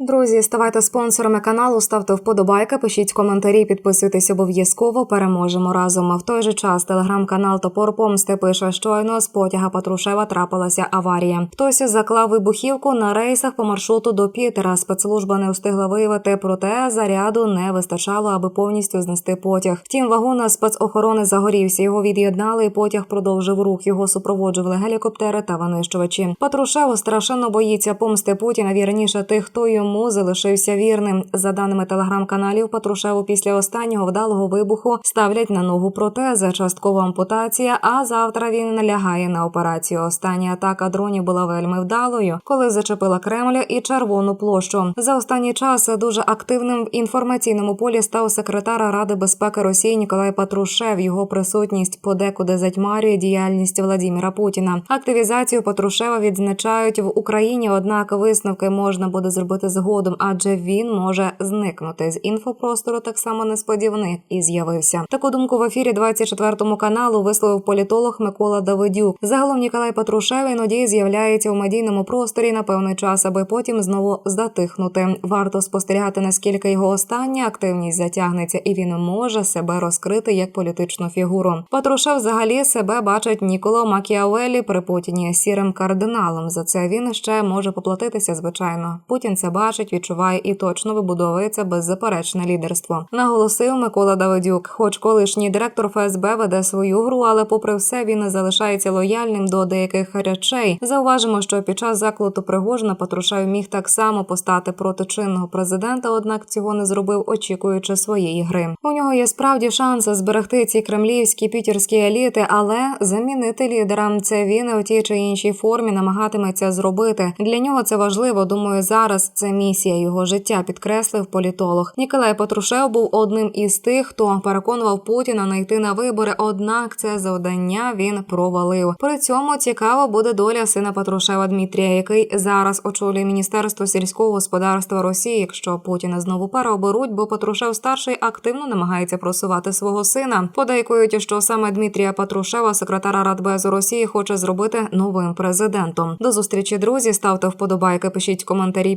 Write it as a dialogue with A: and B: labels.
A: Друзі, ставайте спонсорами каналу, ставте вподобайки, пишіть коментарі, підписуйтесь обов'язково. Переможемо разом. В той же час телеграм-канал Топор Помсти пише, щойно з потяга Патрушева трапилася аварія. Хтось заклав вибухівку на рейсах по маршруту до Пітера. Спецслужба не встигла виявити, проте заряду не вистачало, аби повністю знести потяг. Втім, вагон спецохорони загорівся. Його від'єднали, і потяг продовжив рух. Його супроводжували гелікоптери та винищувачі. Патрушев страшенно боїться помсти Путіна. Вірніше тих, хто йому залишився вірним. За даними телеграм-каналів, Патрушеву після останнього вдалого вибуху ставлять на ногу протези, часткова ампутація. А завтра він налягає на операцію. Остання атака дронів була вельми вдалою, коли зачепила Кремль і Червону площу. За останній час дуже активним в інформаційному полі став секретар Ради безпеки Росії Ніколай Патрушев. Його присутність подекуди затьмарює діяльність Владіміра Путіна. Активізацію Патрушева відзначають в Україні. Однак висновки можна буде зробити згодом, адже він може зникнути з інфопростору так само несподіваних і з'явився. Таку думку в ефірі 24 каналу висловив політолог Микола Давидюк. Загалом Ніколай Патрушев іноді з'являється у медійному просторі на певний час, аби потім знову затихнути. Варто спостерігати, наскільки його остання активність затягнеться, і він може себе розкрити як політичну фігуру. Патрушев взагалі себе бачить Ніколо Макіавелі при Путіні сірим кардиналом. За це він ще може поплатитися. Звичайно, Путін це бачить, відчуває і точно вибудовується беззаперечне лідерство. Наголосив Микола Давидюк. Хоч колишній директор ФСБ веде свою гру, але попри все він залишається лояльним до деяких речей. Зауважимо, що під час закладу Пригожина Патрушев міг так само постати проти чинного президента, однак цього не зробив, очікуючи своєї гри. У нього є справді шанси зберегти ці кремлівські пітерські еліти, але замінити лідера це він у тій чи іншій формі намагатиметься зробити. Для нього це важливо. Думаю, зараз це місія його життя, підкреслив політолог. Ніколай Патрушев був одним із тих, хто переконував Путіна не йти на вибори. Однак це завдання він провалив. При цьому цікаво буде доля сина Патрушева Дмитрія, який зараз очолює міністерство сільського господарства Росії. Якщо Путіна знову переоберуть, бо Патрушев старший активно намагається просувати свого сина. Подейкують, що саме Дмитрія Патрушева, секретара Радбезу Росії, хоче зробити новим президентом. До зустрічі, друзі. Ставте вподобайки, пишіть коментарі,